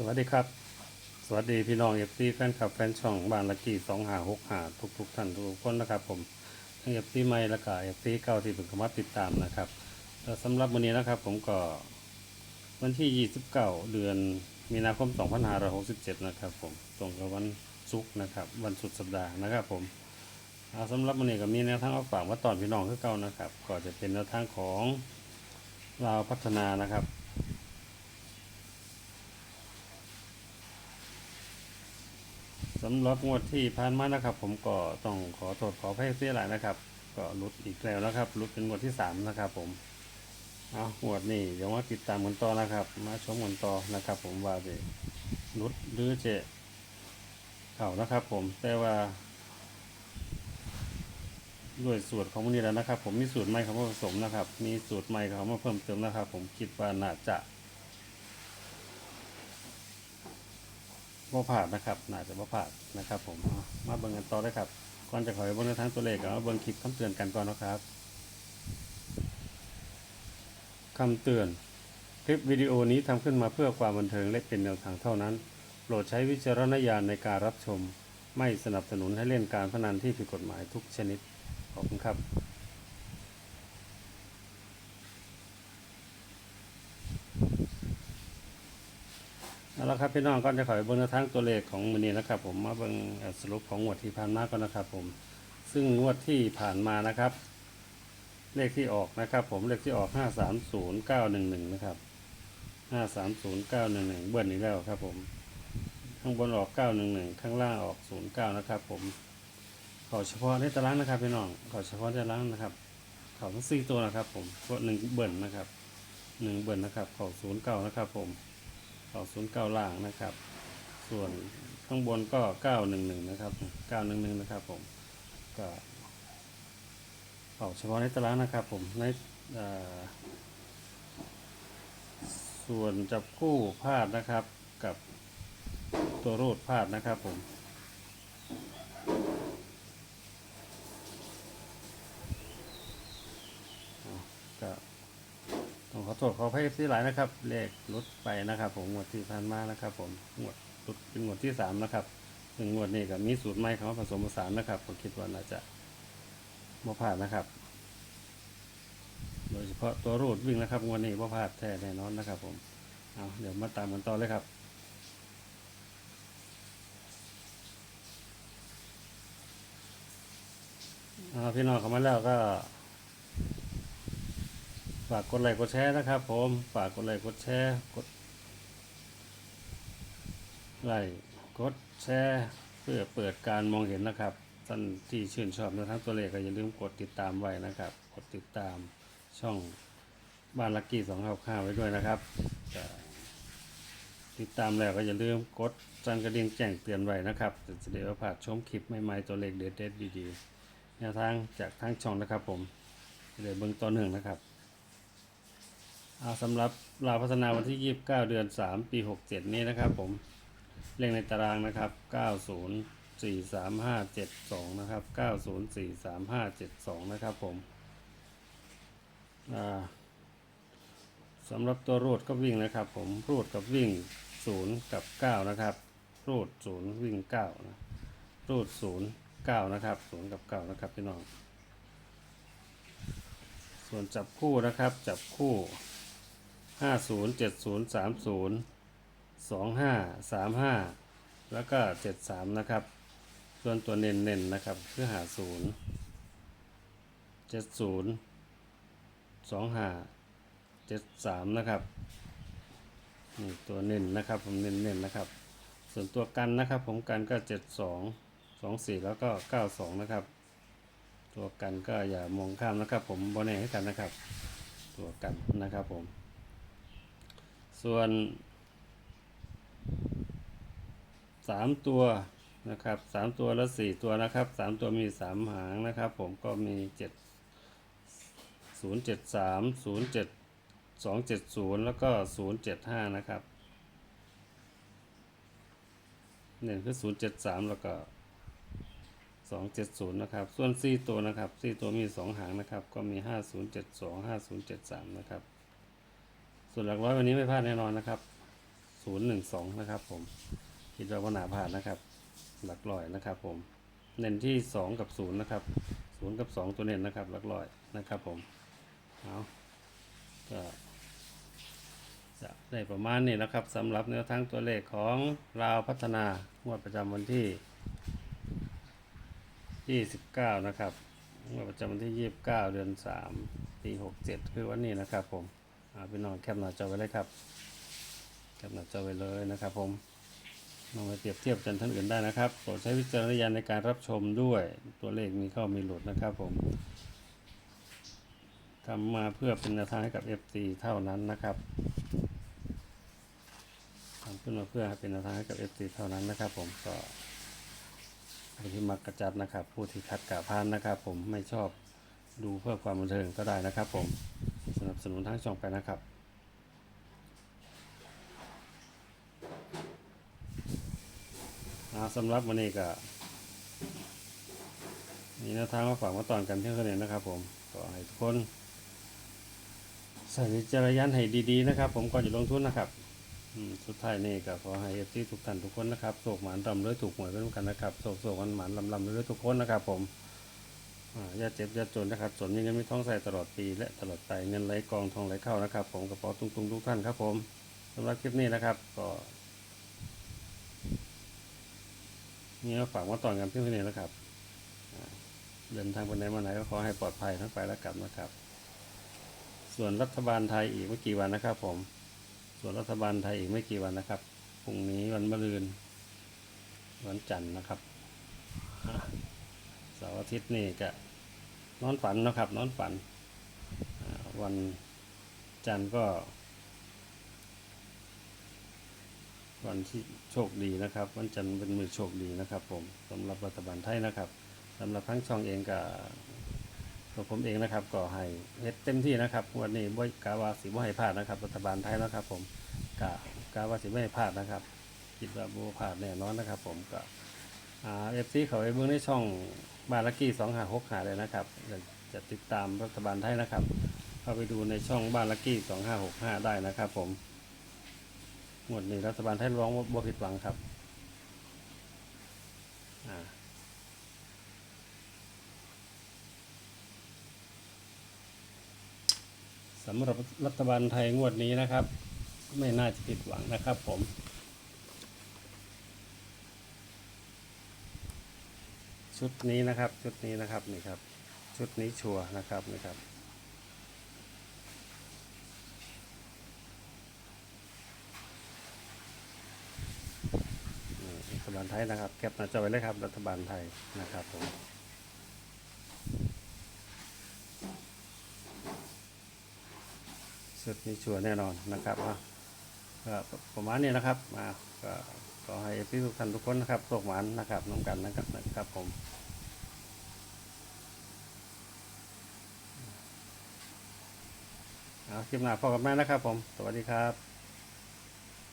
สวัสดีครับ สวัสดีพี่น้องเอฟซีแฟนคลับแฟนช่องบ้านละกี่สองหาหกหาทุกทุกท่านทุกคนนะครับ ผมทั้งเอฟซีใหม่และก็เอฟซีเก่าที่เพิ่งเข้ามาติดตามนะครับแล้วสำหรับวันนี้นะครับ ผมก็วันที่ 29 เดือนมีนาคม 2567 นะครับ ผมตรงกับวันศุกร์นะครับ วันสุดสัปดาห์นะครับ ผมเอาสำหรับวันนี้ก็มีแนวทางเอาฝากมาตอนพี่น้องคือเก่านะครับ ก็จะเป็นแนวทางของลาพัฒนานะครับ สำหรับงวดที่ผ่านมานะครับ ผมก็ต้องขอโทษขออภัยเสียหลายนะครับ ก็ลุดอีกแล้วนะครับลุดเป็นงวดที่สามนะครับผมเอางวดนี้เดี๋ยวมาติดตามกันต่อนะครับ มาชมกันต่อนะครับ ผมว่าจะลุดหรือจะเข่านะครับ ผมแต่ว่าด้วยสูตรของมันนี้แล้วนะครับ ผมมีสูตรใหม่เขามาผสมนะครับ มีสูตรใหม่เขามาเพิ่มเติมนะครับ ผมคิดว่าน่าจะ บ่ผ่านนะครับ น่าจะบ่ผ่านนะครับผมมาเบิ่งกันต่อเลยครับ ก่อนจะขอให้เบิ่งในทางตัวเลขก็มาเบิ่งคลิปคำเตือนกันก่อนนะครับคำเตือน คลิปวิดีโอนี้ทำขึ้นมาเพื่อความบันเทิงและเป็นแนวทางเท่านั้น โปรดใช้วิจารณญาณในการรับชม ไม่สนับสนุนให้เล่นการพนันที่ผิดกฎหมายทุกชนิด ขอบคุณครับ เอาละครับพี่น้องก่อนจะขอไปเบิ่งแนวทางตัวเลขของมือนี้นะครับผมมาเบิ่งสรุปของงวดที่ผ่านมาก่อนนะครับผมซึ่งงวดที่ผ่านมานะครับ เลขที่ออกนะครับ ผมเลขที่ออกห้าสามศูนย์เก้าหนึ่งหนึ่งนะครับห้าสามศูนย์เก้าหนึ่งหนึ่งเบิ้ลอีกแล้วครับผมข้างบนออกเก้าหนึ่งหนึ่งข้างล่างออกศูนย์เก้านะครับผมขอเฉพาะในตารางนะครับพี่น้องขอเฉพาะในตารางนะครับเขาทั้งสี่ตัวนะครับ ผมเพราะหนึ่งเบิ้ลนะครับหนึ่งเบิ้ลนะครับเขาศูนย์เก้านะครับผม 209 ล่างนะครับ ส่วนข้างบนก็ 911 นะครับ 911 นะครับผม ก็ออกเฉพาะในตารางนะครับผม ในส่วนจับคู่พลาดนะครับกับตัวรูดพลาดนะครับผม ก็ ต้องขอ โทษขออภัยที่หลายนะครับเลขลดไปนะครับ ผมงวดที่ผ่านมานะครับ ผมงวดลดเป็นงวดที่สามนะครับซึ่งงวดนี้ก็มีสูตรใหม่เขามาผสมผสานนะครับผมคิดว่าน่าจะบ่พลาดนะครับ โดยเฉพาะตัวรูดวิ่งนะครับงวดนี้บ่พลาดแท้แน่นอนนะครับ ผมเอาเดี๋ยวมาตามกันต่อเลยครับเอาพี่น้องเข้ามาแล้วก็ ฝากกดไลค์กดแชร์นะครับผมฝากกดไลค์กดแชร์กดไลค์กดแชร์เพื่อเปิดการมองเห็นนะครับท่านที่ชื่นชอบในทั้งตัวเลขก็อย่าลืมกดติดตามไว้นะครับ กดติดตามช่องบ้านลักกี้สองข้าวข้าไว้ด้วยนะครับ ติดตามแล้วก็อย่าลืมกดสั่นกระดิ่งแจ้งเตือนไว้นะครับจะได้ไม่พลาดชมคลิปใหม่ๆตัวเลขเด็ดๆดีๆแนวทางจากทางช่องนะครับผมจะได้เบื้องต้นหนึ่งนะครับ อ่าสำหรับลาวพัฒนาวันที่ 29 เดือน 3 ปี 67 นี้นะครับผมเลขในตารางนะครับ 904357นะครับ 904357นะครับผมสำหรับตัวรูดก็วิ่งนะครับ ผมรูดกับวิ่ง 0 กับ 9 นะครับ รูด 0 วิ่ง 9 นะ รูด 0 9 นะครับ 0 กับ 9 นะครับพี่น้อง ส่วนจับคู่นะครับจับคู่ ห้าศูนย์เจ็ดศูนย์สามศูนย์สองห้าสามห้าแล้วก็เจ็ดสามนะครับ ส่วนตัวเน้นๆนนะครับคือหาศูนย์เจ็ดศูนย์สองห้าเจ็ดสามนะครับนี่ตัวเน้นนะครับผมเน้นๆนะครับ ส่วนตัวกันนะครับผมกันก็เจ็ดสองสองสี่แล้วก็เก้าสองนะครับ ตัวกันก็อย่ามองข้ามนะครับ ผมบอแน่ให้กันนะครับ ตัวกันนะครับผม ส่วนสามตัวนะครับสามตัวแล้วสี่ตัวนะครับสามตัวมีสามหางนะครับผมก็มีเจ็ดศูนย์เจ็ดสามศูนย์เจ็ดสองเจ็ดศูนย์แล้วก็ศูนย์เจ็ดห้านะครับเนี่ยคือศูนย์เจ็ดสามแล้วก็สองเจ็ดศูนย์นะครับ ส่วนสี่ตัวนะครับสี่ตัวมีสองหางนะครับ ก็มีห้าศูนย์เจ็ดสองห้าศูนย์เจ็ดสามนะครับ ส่วนหลักร้อยวันนี้ไม่พลาดแน่นอนนะครับศูนย์หนึ่งสองนะครับ ผมคิดว่าว่าหนาผ่านนะครับ หลักร้อยนะครับ ผม เน้นที่สองกับศูนย์นะครับศูนย์กับสองตัวเน้นนะครับ หลักร้อยนะครับ ผมเอาก็จะได้ประมาณนี้นะครับสำหรับแนวทางตัวเลขของราวพัฒนางวดประจำวันที่ 29 นะครับงวดประจำวันที่ 29 เดือน 3 ปี 67 คือวันนี้นะครับผม เอาไปนอนแคปหน้าจอไว้เลยครับแคปหน้าจอไว้เลยนะครับ ผมลองไปเปรียบเทียบกันท่านอื่นได้นะครับโปรดใช้วิจารณญาณในการรับชมด้วยตัวเลขมีเข้ามีหลุดนะครับ ผมทำมาเพื่อเป็นแนวทางให้กับ FT เท่านั้นนะครับทำขึ้นมาเพื่อเป็นแนวทางให้กับ FT เท่านั้นนะครับ ผมก็ผู้ที่มักกระจัดนะครับ ผู้ที่คัดกะพานนะครับ ผมไม่ชอบดูเพื่อความบันเทิงก็ได้นะครับ ผม สนับสนุนทั้งช่องไปนะครับสำหรับวันนี้ก็มีแนวทางมาฝากมาตอนกันเพียงเท่านี้นะครับ ผมก็ให้ทุกคนใส่จรณญาณให้ดีๆนะครับ ผมก่อนจะลงทุนนะครับสุดท้ายนี่ก็ขอให้เอฟซีทุกท่านทุกคนนะครับโศกหมานรำด้วยถูกหวยไปด้วยกันนะครับโศกโศกหวานหมานลำลำด้วยทุกคนนะครับ ผม ย่าเจ็บอย่าจนนะครับจนมีเงินมีทองใส่ตลอดปี และตลอดไปเงินไหลกองทองไหลเข้านะครับ ผมกระเป๋าตุ้งๆทุกท่านครับ ผมสำหรับคลิปนี้นะครับ ก็มีมาฝากมาตอนกันเพียงเท่านี้นะครับเดินทางไปไหนมาไหนก็ขอให้ปลอดภัยทั้งไปและกลับนะครับ ส่วนรัฐบาลไทยอีกไม่กี่วันนะครับ ผม ส่วนรัฐบาลไทยอีกไม่กี่วันนะครับพรุ่งนี้วันมะรืนวันจันทร์นะครับ เสาร์อาทิตย์นี่ก็นอนฝันนะครับนอนฝันวันจันทร์ก็ วันที่โชคดีนะครับ วันจันทร์เป็นมือโชคดีนะครับ ผมสำหรับรัฐบาลไทยนะครับสำหรับทั้งช่องเองกับตัวผมเองนะครับก็ให้เฮ็ดเต็มที่นะครับวันนี้บ่กาวาสีบ่ให้พลาดนะครับ รัฐบาลไทยนะครับ ผมกากาวาสีไม่ให้พลาดนะครับคิดว่าบ่พลาดแน่นอนนะครับ ผมก็อ่าเอฟซีเขาไปเบิ่งในช่อง บาลักกี้สองหาหกหาเลยนะครับอยากจะติดตามรัฐบาลไทยนะครับ เข้าไปดูในช่องบ้านลักกี้สองห้าหกห้าได้นะครับผมงวดนี้รัฐบาลไทยร้องว่าบ่ผิดหวังครับอ่าสำหรับรัฐบาลไทยงวดนี้นะครับ ไม่น่าจะผิดหวังนะครับผม ชุดนี้นะครับชุดนี้นะครับนี่ครับ ชุดนี้ชัวนะครับนี่ครับรัฐบาลไทยนะครับแคปหน้าจอไว้เลยครับรัฐบาลไทยนะครับผมชุดนี้ชัวแน่นอนนะครับอะก็ประมาณนี้นะครับมาก็ ขอให้พี่ทุกท่านทุกคนนะครับโชคหวานนะครับน้องกันนะครับนะครับผมเอาคลิปหน้าพอกันใหม่นะครับผม สวัสดีครับ